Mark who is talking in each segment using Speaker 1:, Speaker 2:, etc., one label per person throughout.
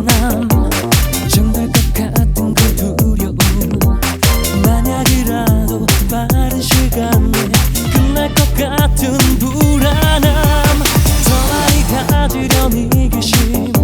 Speaker 1: 난 시간에 끝날 것 같은 불안함. 더 많이 가지려는 이기심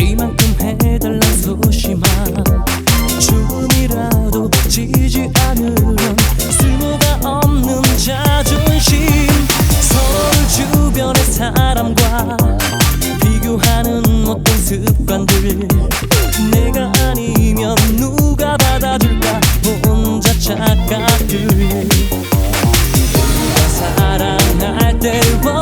Speaker 1: 이만큼 해달란 소심한 춤이라도 지지 않으면 없는 자존심. 서로 주변의 사람과 비교하는 어떤 습관들. 내가 아니면 누가 받아줄까? 뭐 혼자 착각들. 누가 사랑할 때와.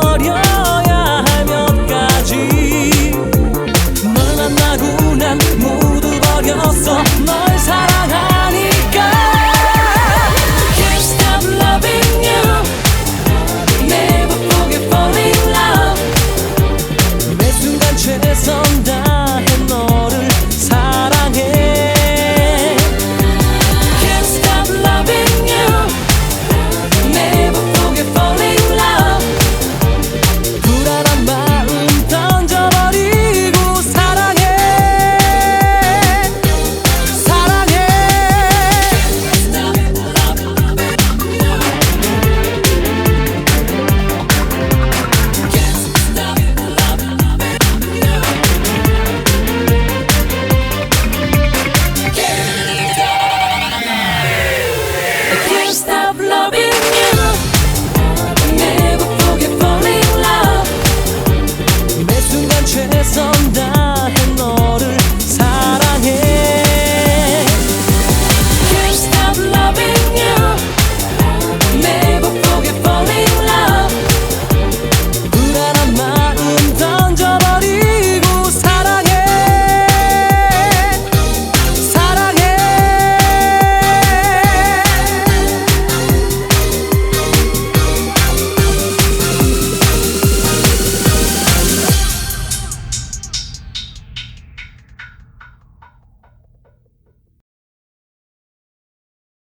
Speaker 1: first of loving.